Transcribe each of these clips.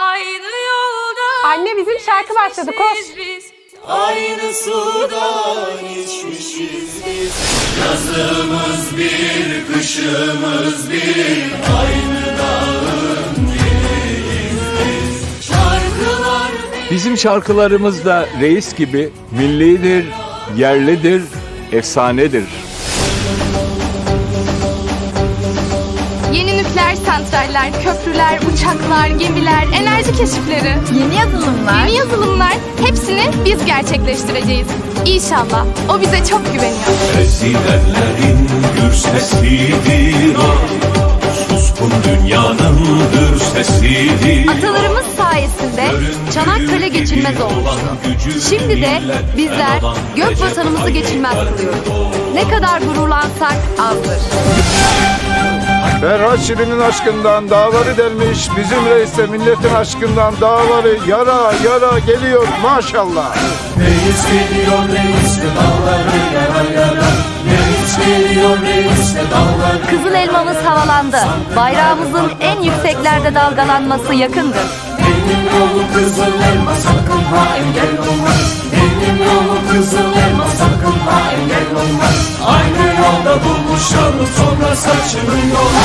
Aynı yolda Anne bizim şarkı başladı koş. biz biz. Aynı sudan içmişiz biz Yazımız bir, kışımız bir Aynı dağın biriyiz biz Şarkılar Bizim şarkılarımız da reis gibi millidir, yerlidir, efsanedir. Yeni nükleer santraller, köprüler, uçaklar, gemiler, enerji keşifleri. Yeni yazılımlar. Yeni yazılımlar. Hepsini biz gerçekleştireceğiz. İnşallah. O bize çok güveniyor. Ezilenlerin gür sesidir o Suskun dünyanın hür sesidir Atalarımız sayesinde Çanakkale geçilmez olmuştu. Şimdi de bizler gök vatanımızı geçilmez kılıyoruz. Ne kadar gururlansak azdır. Ferhat Şirin'in aşkından dağları delmiş, bizim reis de milletin aşkından dağları yara yara geliyor maşallah. Reis geliyor reis de dağları yara yara Reis geliyor reis de dağları Kızıl elmamız havalandı. Bayrağımızın en yükseklerde dalgalanması yakındır. Benim yolum kızıl elma sakın ha engel olma Benim yolum kızıl elma sakın ha engel olma Aynı yolda buluşalım sonra saçını yola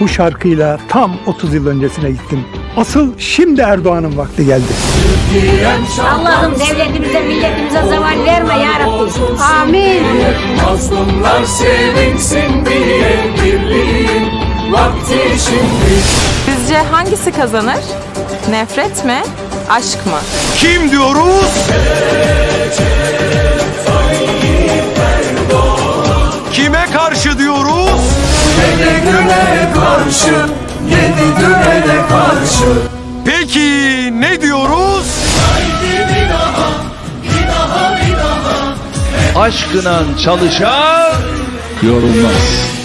Bu şarkıyla tam 30 yıl öncesine gittim. Asıl şimdi Erdoğan'ın vakti geldi. Allah'ım devletimize milletimize zeval verme ya Rabbi. Amin. Mazlumlar sevinsin diye birliğin vakti şimdi Sizce hangisi kazanır? Nefret mi? Aşk mı? Kim diyoruz? Kime Yedi güne karşı Yedi düğene karşı Peki ne diyoruz? Bir daha Bir daha bir daha Aşkına çalışan yorulmaz.